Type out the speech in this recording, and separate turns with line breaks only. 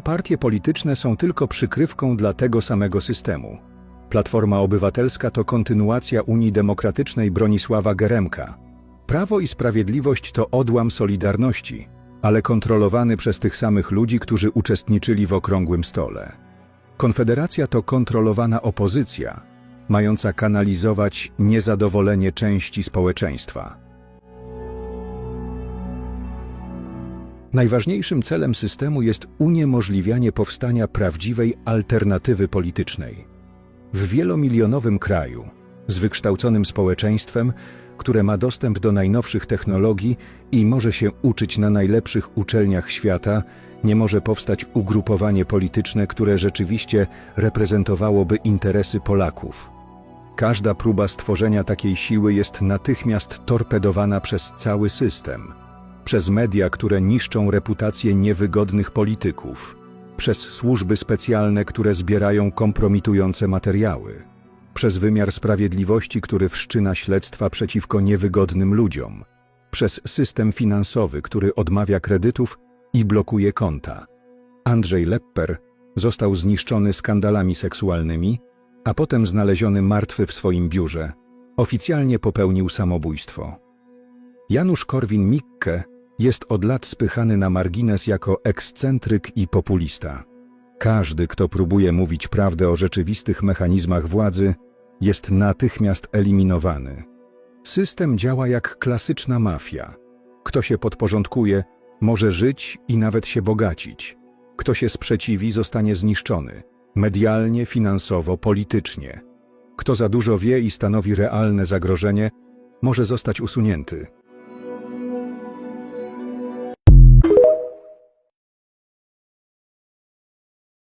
Partie polityczne są tylko przykrywką dla tego samego systemu. Platforma Obywatelska to kontynuacja Unii Demokratycznej Bronisława Geremka. Prawo i Sprawiedliwość to odłam Solidarności, ale kontrolowany przez tych samych ludzi, którzy uczestniczyli w okrągłym stole. Konfederacja to kontrolowana opozycja, mająca kanalizować niezadowolenie części społeczeństwa. Najważniejszym celem systemu jest uniemożliwianie powstania prawdziwej alternatywy politycznej. W wielomilionowym kraju, z wykształconym społeczeństwem, które ma dostęp do najnowszych technologii i może się uczyć na najlepszych uczelniach świata, nie może powstać ugrupowanie polityczne, które rzeczywiście reprezentowałoby interesy Polaków. Każda próba stworzenia takiej siły jest natychmiast torpedowana przez cały system, przez media, które niszczą reputację niewygodnych polityków, przez służby specjalne, które zbierają kompromitujące materiały, przez wymiar sprawiedliwości, który wszczyna śledztwa przeciwko niewygodnym ludziom, przez system finansowy, który odmawia kredytów i blokuje konta. Andrzej Lepper został zniszczony skandalami seksualnymi, a potem znaleziony martwy w swoim biurze. Oficjalnie popełnił samobójstwo. Janusz Korwin-Mikke jest od lat spychany na margines jako ekscentryk i populista. Każdy, kto próbuje mówić prawdę o rzeczywistych mechanizmach władzy, jest natychmiast eliminowany. System działa jak klasyczna mafia. Kto się podporządkuje, może żyć i nawet się bogacić. Kto się sprzeciwi, zostanie zniszczony medialnie, finansowo, politycznie. Kto za dużo wie i stanowi realne zagrożenie, może zostać usunięty.